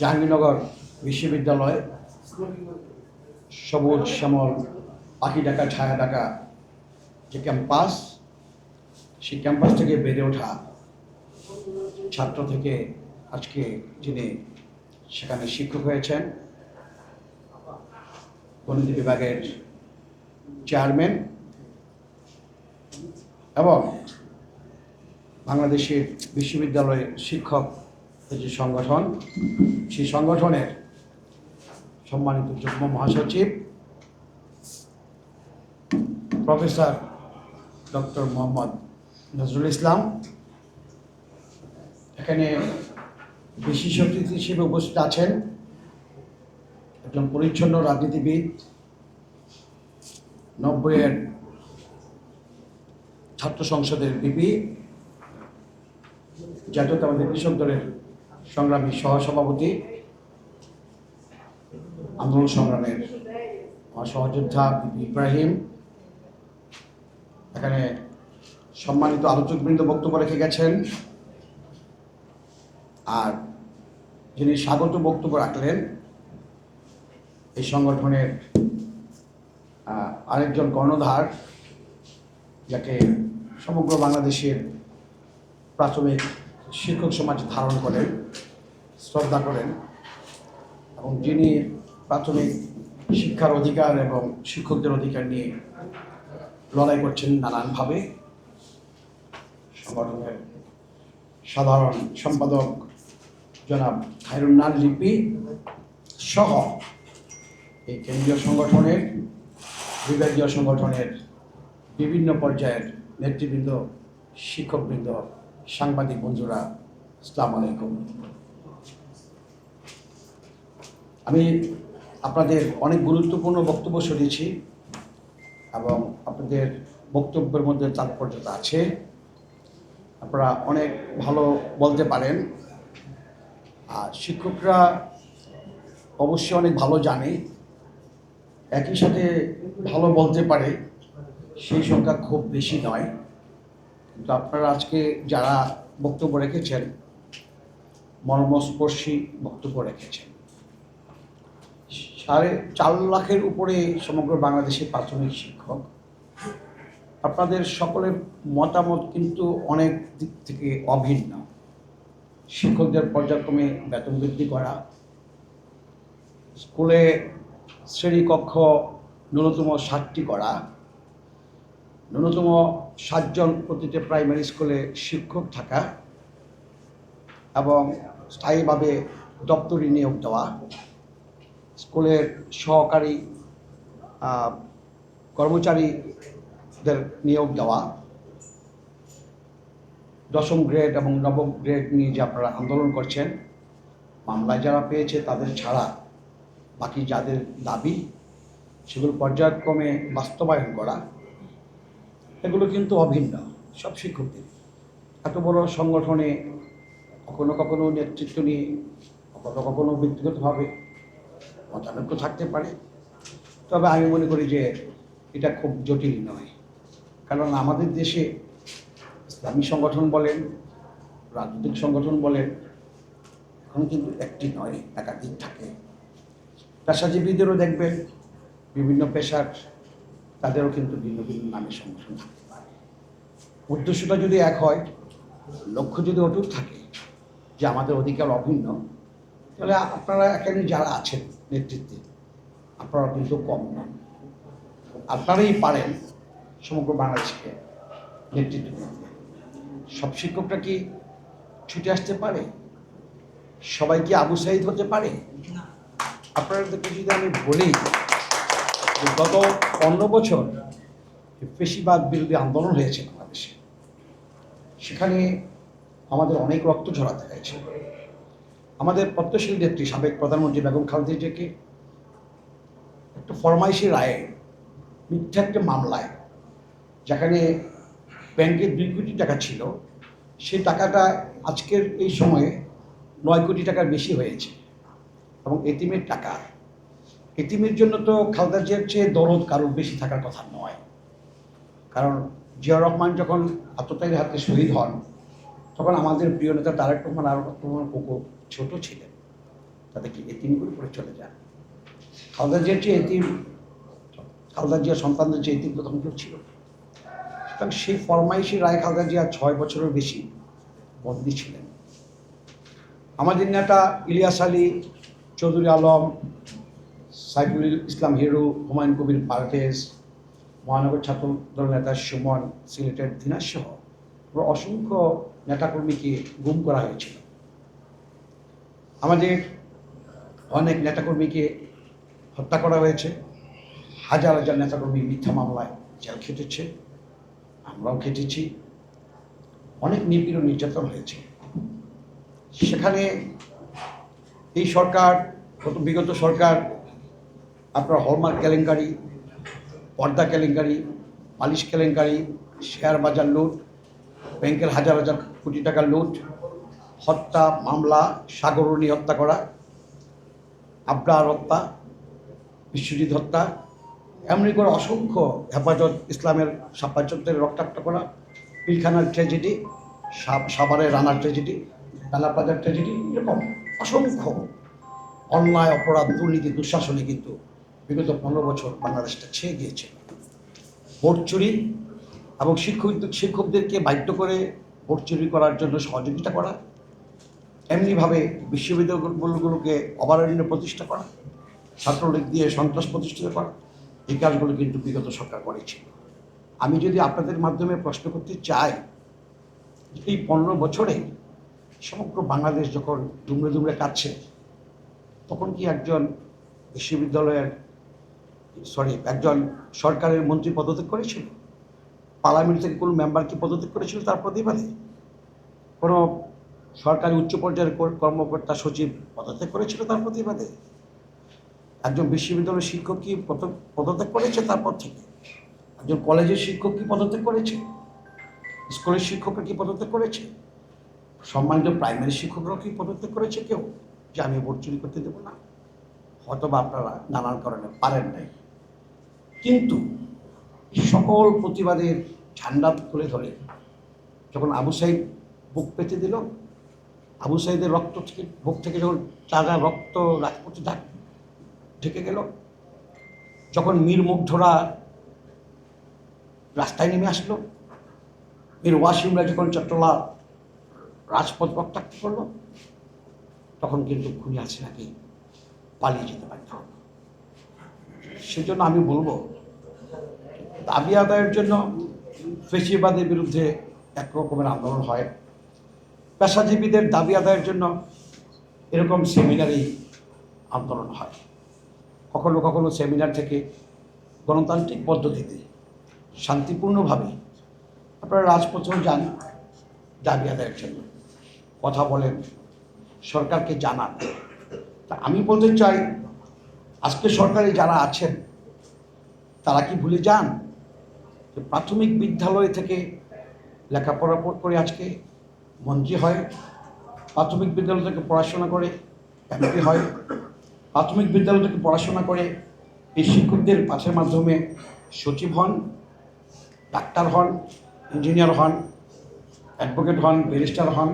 জাহাঙ্গীরনগর বিশ্ববিদ্যালয়, সবুজ, শ্যামল, পাখি ডাকা, ছায়া ডাকা যে ক্যাম্পাস, সেই ক্যাম্পাস থেকে বেড়ে ওঠা ছাত্র থেকে আজকে যিনি সেখানে শিক্ষক হয়েছেন গণিত বিভাগের চেয়ারম্যান এবং বাংলাদেশের বিশ্ববিদ্যালয়ের শিক্ষক যে সংগঠন, সেই সংগঠনের সম্মানিত যুগ্ম মহাসচিব, প্রফেসর ডক্টর মোহাম্মদ নজরুল ইসলাম। এখানে বিশেষ অতিথি হিসেবে উপস্থিত আছেন একজন পরিচ্ছন্ন রাজনীতিবিদ, নব্বইয়ের ছাত্র সংসদের বিপি জাতীয়তাবাদী কৃষক দলের সংগ্রামী সহসভাপতি, আন্দোলন সংগ্রামের সহযোদ্ধা ইব্রাহিম। এখানে সম্মানিত আলোচকবৃন্দ বক্তব্য রেখে গেছেন। আর যিনি স্বাগত বক্তব্য রাখলেন, এই সংগঠনের আরেকজন কর্ণধার, যাকে সমগ্র বাংলাদেশের প্রাথমিক শিক্ষক সমাজ ধারণ করেন। শ্রদ্ধা করেন এবং যিনি প্রাথমিক শিক্ষার অধিকার এবং শিক্ষকদের অধিকার নিয়ে লড়াই করছেন নানানভাবে, সংগঠনের সাধারণ সম্পাদক জনাব খায়রুন্নার লিপি সহ এই কেন্দ্রীয় সংগঠনের, বিভাগীয় সংগঠনের বিভিন্ন পর্যায়ের নেতৃবৃন্দ, শিক্ষকবৃন্দ, সাংবাদিক বন্ধুরা, আসসালামু আলাইকুম। আমি আপনাদের অনেক গুরুত্বপূর্ণ বক্তব্য শুনেছি এবং আপনাদের বক্তব্যের মধ্যে তাৎপর্যতা আছে। আপনারা অনেক ভালো বলতে পারেন। আর শিক্ষকরা অবশ্যই অনেক ভালো জানে। একই সাথে ভালো বলতে পারে, সেই সংখ্যা খুব বেশি নয়। কিন্তু আপনারা আজকে যারা বক্তব্য রেখেছেন, মর্মস্পর্শী বক্তব্য রেখেছেন। সাড়ে চার লাখের উপরে সমগ্র বাংলাদেশের প্রাথমিক শিক্ষক। আপনাদের সকলের মতামত কিন্তু অনেক দিক থেকে অভিন্ন। শিক্ষকদের পর্যায়ক্রমে বেতন বৃদ্ধি করা, স্কুলে শ্রেণীকক্ষ ন্যূনতম ষাটটি করা, ন্যূনতম সাতজন প্রতিটি প্রাইমারি স্কুলে শিক্ষক থাকা এবং স্থায়ীভাবে দপ্তরি নিয়োগ দেওয়া স্কুলের সহকারী কর্মচারীদের নিয়োগ দেওয়া। দশম গ্রেড এবং নবম গ্রেড নিয়ে যে আপনারা আন্দোলন করছেন, মামলায় যারা পেয়েছে তাদের ছাড়া বাকি যাদের দাবি, সেগুলো পর্যায়ক্রমে বাস্তবায়ন করা, এগুলো কিন্তু অভিন্ন, সব শিক্ষকদের। এত বড় সংগঠনে কখনো কখনো নেতৃত্ব নিয়ে, কখনো কখনো ব্যক্তিগতভাবে মতানৈক্য থাকতে পারে। তবে আমি মনে করি যে এটা খুব জটিল নয়। কারণ আমাদের দেশে ইসলামী সংগঠন বলেন, রাজনৈতিক সংগঠন বলেন, এখন কিন্তু একটি নয়, একাধিক থাকে। পেশাজীবীদেরও দেখবেন, বিভিন্ন পেশার তাদেরও কিন্তু ভিন্ন ভিন্ন নামে সংগঠন থাকতে পারে। উদ্দেশ্যটা যদি এক হয়, লক্ষ্য যদি অটুট থাকে যে আমাদের অধিকার অভিন্ন তাহলে আপনারা এখানে যারা আছেন নেতৃত্বে আপনারা কিন্তু কম নন আপনারাই পারেন সমগ্র বাংলাদেশকে নেতৃত্ব দিতে। সব শিক্ষকরা কি ছুটে আসতে পারে? সবাই কি আবু সাইদ হতে পারে? আপনাদেরকে যদি আমি বলি যে গত পনেরো বছর পেশিবাদ বিরোধী আন্দোলন হয়েছে বাংলাদেশে সেখানে আমাদের অনেক রক্ত ঝরাতে হয়েছে। আমাদের প্রত্যয়শীল নেত্রী, সাবেক প্রধানমন্ত্রী বেগম খালেদা জিয়াকে একটা ফরমাইশি রায়ে, মিথ্যা একটা মামলায়, যেখানে ব্যাংকে দুই কোটি টাকা ছিল, সেই টাকাটা আজকের এই সময়ে নয় কোটি টাকার বেশি হয়েছে এবং এতিমের টাকা। এতিমের জন্য তো খালেদা জিয়ার চেয়ে দরদ কারোর বেশি থাকার কথা নয়। কারণ জিয়া রহমান যখন আততায়ীর হাতে শহীদ হন, তখন আমাদের প্রিয় নেতা তারেক রহমান আর রহমান কোকো ছোট ছিলেন। তাদেরকে এতিম করে করে চলে যান। খালদা জিয়ার চেয়ে এতিম, খালদা জিয়ার সন্তানদের যে এতিম প্রথম কেউ ছিল। সুতরাং সেই ফরমাইশি রায় খালদা জিয়া ছয় বছরের বেশি বন্দী ছিলেন। আমাদের নেতা ইলিয়াস আলী, চৌধুরী আলম, সাইফুল ইসলাম হিরু, হুমায়ুন কবির পারভেজ মহানগর ছাত্র দল নেতা সুমন, সিলেটের দিনাজ সহ অসংখ্য নেতাকর্মীকে গুম করা হয়েছিল। আমাদের অনেক নেতাকর্মীকে হত্যা করা হয়েছে। হাজার হাজার নেতাকর্মী মিথ্যা মামলায় জেল খেটেছে, আমরাও খেটেছি। অনেক নিপীড়ন নির্যাতন হয়েছে। সেখানে এই সরকার গত বিগত সরকার, আপনার হলমার্ক কেলেঙ্কারি, পর্দা কেলেঙ্কারি পালিশ কেলেঙ্কারি, শেয়ার বাজার লুট, ব্যাংকের হাজার হাজার কোটি টাকার লুট হত্যা, মামলা, সাগরণী হত্যা করা, আবরার হত্যা, বিশ্বজিৎ হত্যা, এমনি করে অসংখ্য হেফাজত ইসলামের সাপাচকদের রক্তাক্ত করা, পিলখানার ট্র্যাজেডি সাভারের রানার ট্র্যাজেডি প্লাজার ট্র্যাজেডি এরকম অসংখ্য অন্যায়, অপরাধ, দুর্নীতি, দুঃশাসনে কিন্তু বিগত পনেরো বছর বাংলাদেশটা ছেয়ে গিয়েছে। ভোট চুরি এবং শিক্ষক শিক্ষকদেরকে বাধ্য করে ভোট চুরি করার জন্য সহযোগিতা করা এমনিভাবে বিশ্ববিদ্যালয়গুলোকে অভয়ারণ্য প্রতিষ্ঠা করা, ছাত্রলীগ দিয়ে সন্ত্রাস প্রতিষ্ঠিত করা, এই কাজগুলো কিন্তু বিগত সরকার করেছিল আমি যদি আপনাদের মাধ্যমে প্রশ্ন করতে চাই এই পনেরো বছরে সমগ্র বাংলাদেশ যখন দুমড়ে দুমড়ে কাটছে তখন কি একজন বিশ্ববিদ্যালয়ের, সরি, একজন সরকারের মন্ত্রী পদত্যাগ করেছিল? পার্লামেন্ট থেকে কোনো মেম্বার কি পদত্যাগ করেছিল তার প্রতিবাদে? কোনো সরকারি উচ্চ পর্যায়ের কর- কর্মকর্তা সচিব পদত্যাগ করেছিল তার প্রতিবাদে। একজন বিশ্ববিদ্যালয়ের শিক্ষক কি পদ- পদত্যাগ করেছে তারপর থেকে? একজন কলেজের শিক্ষক কি পদত্যাগ করেছে? স্কুলের শিক্ষকরা কি পদত্যাগ করেছে? সম্মানিত প্রাইমারি শিক্ষকরাও কি পদত্যাগ করেছে কেউ? যে আমি ভোট চুরি করতে দেবো না? হয়তো বা আপনারা নানান কারণে পারেন নাই। কিন্তু সকল প্রতিবাদের ঝান্ডা তুলে ধরে যখন আবু সাহেব বুক পেতে দিল আবু সাইদের রক্ত থেকে বুক থেকে যখন তাজা রক্ত রাজপথে ডাক ঢেকে গেল, যখন মীর মুগ্ধরা রাস্তায় নেমে আসলো, মীর ওয়াসিমরা যখন চট্টলা রাজপথ রক্তাক্ত করল, তখন কিন্তু খুনি হাসিনাকে পালিয়ে যেতে হলো। সেজন্য আমি বলব, দাবি আদায়ের জন্য ফেসিবাদের বিরুদ্ধে এক রকমের আন্দোলন হয়। পেশাজীবীদের দাবি আদায়ের জন্য এরকম সেমিনারি আন্দোলন হয়। কখনো কখনো সেমিনার থেকে গণতান্ত্রিক পদ্ধতিতে শান্তিপূর্ণভাবে আপনারা রাজপথেও যান দাবি আদায়ের জন্য। কথা বলেন, সরকারকে জানান। তা আমি বলতে চাই, আজকে সরকারে যারা আছেন, তারা কি ভুলে যান প্রাথমিক বিদ্যালয় থেকে লেখাপড়া করে আজকে মন্ত্রী হয়, প্রাথমিক বিদ্যালয় থেকে পড়াশোনা করে এমপি হয়, প্রাথমিক বিদ্যালয় থেকে পড়াশোনা করে, এই শিক্ষকদের পাঠের মাধ্যমে সচিব হন, ডাক্তার হন, ইঞ্জিনিয়ার হন, অ্যাডভোকেট হন, ব্যারিস্টার হন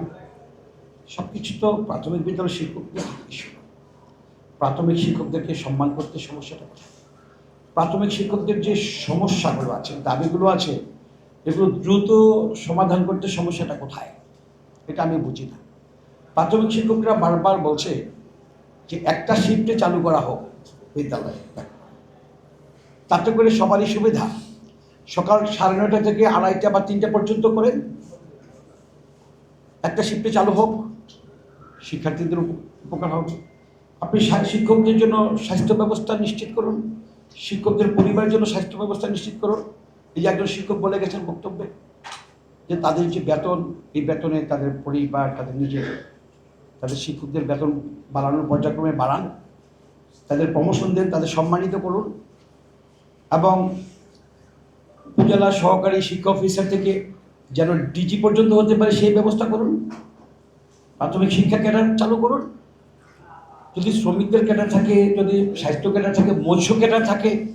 সব কিছু তো প্রাথমিক বিদ্যালয়ের শিক্ষকদের প্রাথমিক শিক্ষকদেরকে সম্মান করতে সমস্যাটা প্রাথমিক শিক্ষকদের যে সমস্যাগুলো আছে, দাবিগুলো আছে, এগুলো দ্রুত সমাধান করতে সমস্যাটা কোথায়? এটা আমি বুঝি না। প্রাথমিক শিক্ষকরা বারবার বলছে যে একটা শিফটে চালু করা হোক বিদ্যালয়ে। তাতে করে সবারই সুবিধা। সকাল সাড়ে নটা থেকে আড়াইটা বা তিনটা পর্যন্ত করে একটা শিফটে চালু হোক, শিক্ষার্থীদের উপকার হবে আপনি শিক্ষকদের জন্য স্বাস্থ্য ব্যবস্থা নিশ্চিত করুন। শিক্ষকদের পরিবারের জন্য স্বাস্থ্য ব্যবস্থা নিশ্চিত করুন। এই যে একজন শিক্ষক বলে গেছেন বক্তব্যে। যে তাদের যে বেতন, এই বেতনে তাদের পরিবার, তাদের নিজের, তাদের শিক্ষকদের বেতন বাড়ানোর পর্যায়ক্রমে বাড়ান। তাদের প্রমোশন দেন, তাদের সম্মানিত করুন। এবং উপজেলা সহকারী শিক্ষা অফিসার থেকে যেন ডিজি পর্যন্ত হতে পারে সেই ব্যবস্থা করুন। প্রাথমিক শিক্ষা ক্যাডার চালু করুন। যদি শ্রমিকদের ক্যাডার থাকে, যদি স্বাস্থ্য ক্যাডার থাকে, মৎস্য ক্যাডার থাকে,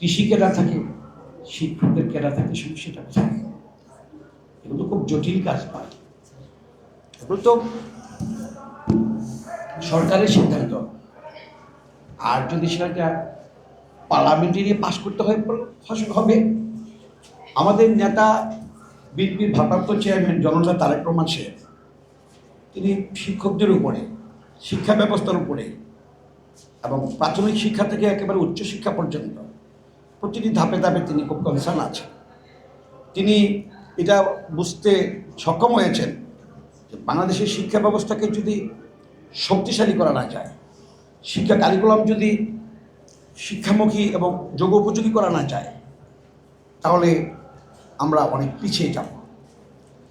কৃষি ক্যাডার থাকে, শিক্ষকদের ক্যাডার থাকে সমস্যাটা কোথায় এগুলো খুব জটিল কাজ নয় এগুলো তো সরকারের সিদ্ধান্ত। আর যদি সেটা পার্লামেন্টারি পাশ করতে হয় হবে। আমাদের নেতা, বিএনপির ভারপ্রাপ্ত চেয়ারম্যান জননেতা তারেক রহমান তিনি শিক্ষকদের উপরে, শিক্ষা ব্যবস্থার উপরে এবং প্রাথমিক শিক্ষা থেকে একেবারে উচ্চশিক্ষা পর্যন্ত প্রতিটি ধাপে ধাপে তিনি খুব কনসার্ন আছেন। তিনি এটা বুঝতে সক্ষম হয়েছেন বাংলাদেশের শিক্ষা ব্যবস্থাকে যদি শক্তিশালী করা না যায়, শিক্ষা কারিকুলাম যদি শিক্ষামুখী এবং যোগ উপযোগী করা না যায়, তাহলে আমরা অনেক পিছিয়ে যাব।